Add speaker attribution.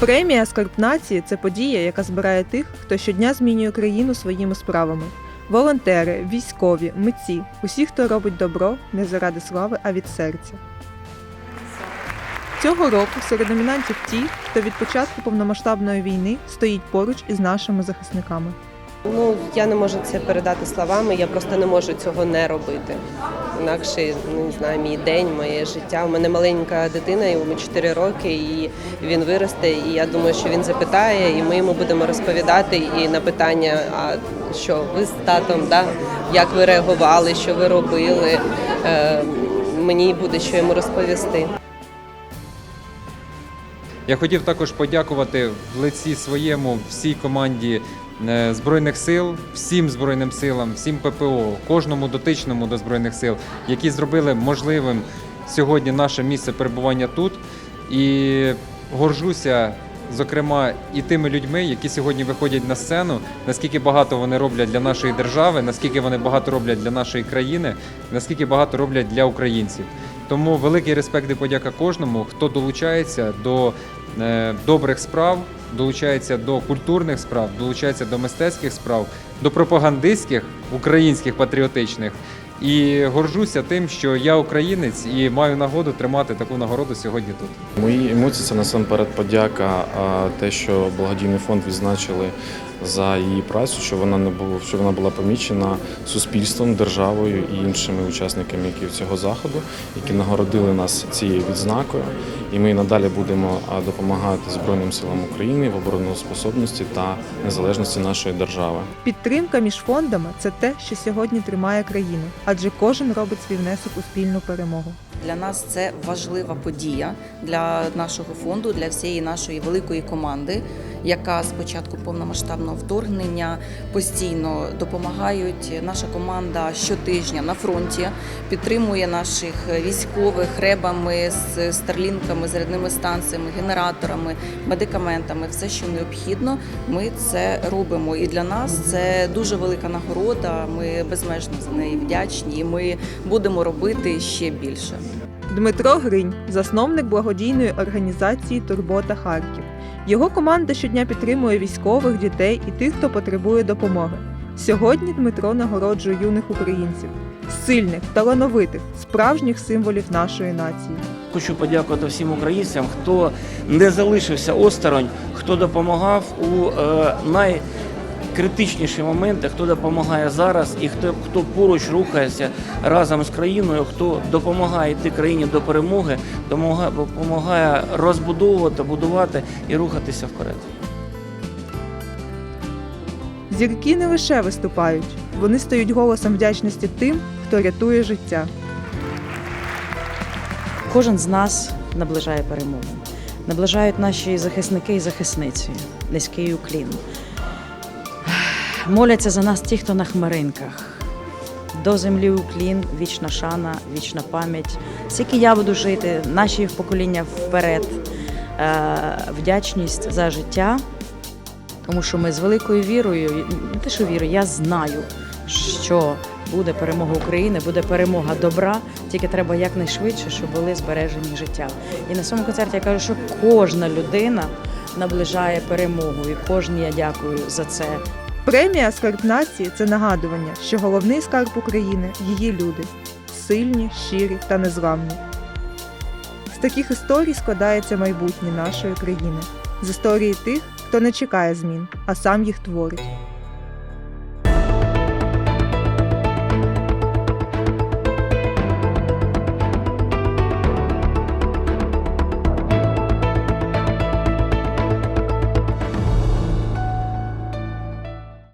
Speaker 1: Премія Скарб нації це подія, яка збирає тих, хто щодня змінює країну своїми справами. Волонтери, військові, митці, усі, хто робить добро не заради слави, а від серця. Цього року серед номінантів ті, хто від початку повномасштабної війни стоїть поруч із нашими захисниками.
Speaker 2: Ну я не можу це передати словами, я просто не можу цього не робити. Інакше ну, не знаю, мій день, моє життя. У мене маленька дитина, йому 4 роки, і він виросте. І я думаю, що він запитає, і ми йому будемо розповідати. І на питання, а що ви з татом, да? як ви реагували, що ви робили. Е, мені буде що йому розповісти.
Speaker 3: Я хотів також подякувати в лиці своєму всій команді е, Збройних сил, всім Збройним силам, всім ППО, кожному дотичному до Збройних сил, які зробили можливим сьогодні наше місце перебування тут. І горжуся, зокрема, і тими людьми, які сьогодні виходять на сцену, наскільки багато вони роблять для нашої держави, наскільки вони багато роблять для нашої країни, наскільки багато роблять для українців. Тому великий респект і подяка кожному, хто долучається до добрих справ, долучається до культурних справ, долучається до мистецьких справ, до пропагандистських, українських патріотичних. І горжуся тим, що я українець і маю нагоду тримати таку нагороду сьогодні тут.
Speaker 4: Мої емоції це насамперед подяка, те, що благодійний фонд відзначили за її працю, що вона не була, що вона була помічена суспільством, державою і іншими учасниками які цього заходу, які нагородили нас цією відзнакою. І ми надалі будемо допомагати Збройним силам України в обороноспособності та незалежності нашої держави.
Speaker 1: Підтримка між фондами це те, що сьогодні тримає країну, адже кожен робить свій внесок у спільну перемогу.
Speaker 5: Для нас це важлива подія для нашого фонду, для всієї нашої великої команди, яка з початку повномасштабного вторгнення постійно допомагають. Наша команда щотижня на фронті підтримує наших військових ребами з старлінками, зарядними станціями, генераторами, медикаментами. Все, що необхідно, ми це робимо. І для нас це дуже велика нагорода. Ми безмежно за неї вдячні. І ми будемо робити ще більше.
Speaker 1: Дмитро Гринь, засновник благодійної організації Турбота Харків. Його команда щодня підтримує військових, дітей і тих, хто потребує допомоги. Сьогодні Дмитро нагороджує юних українців, сильних, талановитих, справжніх символів нашої нації.
Speaker 6: Хочу подякувати всім українцям, хто не залишився осторонь, хто допомагав у е, найкритичніші моменти, хто допомагає зараз і хто, хто поруч рухається разом з країною, хто допомагає йти країні до перемоги, допомагає, допомагає розбудовувати, будувати і рухатися вперед.
Speaker 1: Зірки не лише виступають, вони стають голосом вдячності тим, хто рятує життя.
Speaker 7: Кожен з нас наближає перемогу. Наближають наші захисники і захисниці. Низький уклін. Моляться за нас ті, хто на хмаринках. До землі уклін, вічна шана, вічна пам'ять. Скільки я буду жити, наші покоління вперед. Е, Вдячність за життя, тому що ми з великою вірою, не те, що вірою, я знаю, що буде перемога України, буде перемога добра. Тільки треба якнайшвидше, щоб були збережені життя. І на своєму концерті я кажу, що кожна людина наближає перемогу, і кожній я дякую за це.
Speaker 1: Премія Скарб нації це нагадування, що головний скарб України її люди сильні, щирі та незламні. З таких історій складається майбутнє нашої країни, з історії тих, хто не чекає змін, а сам їх творить.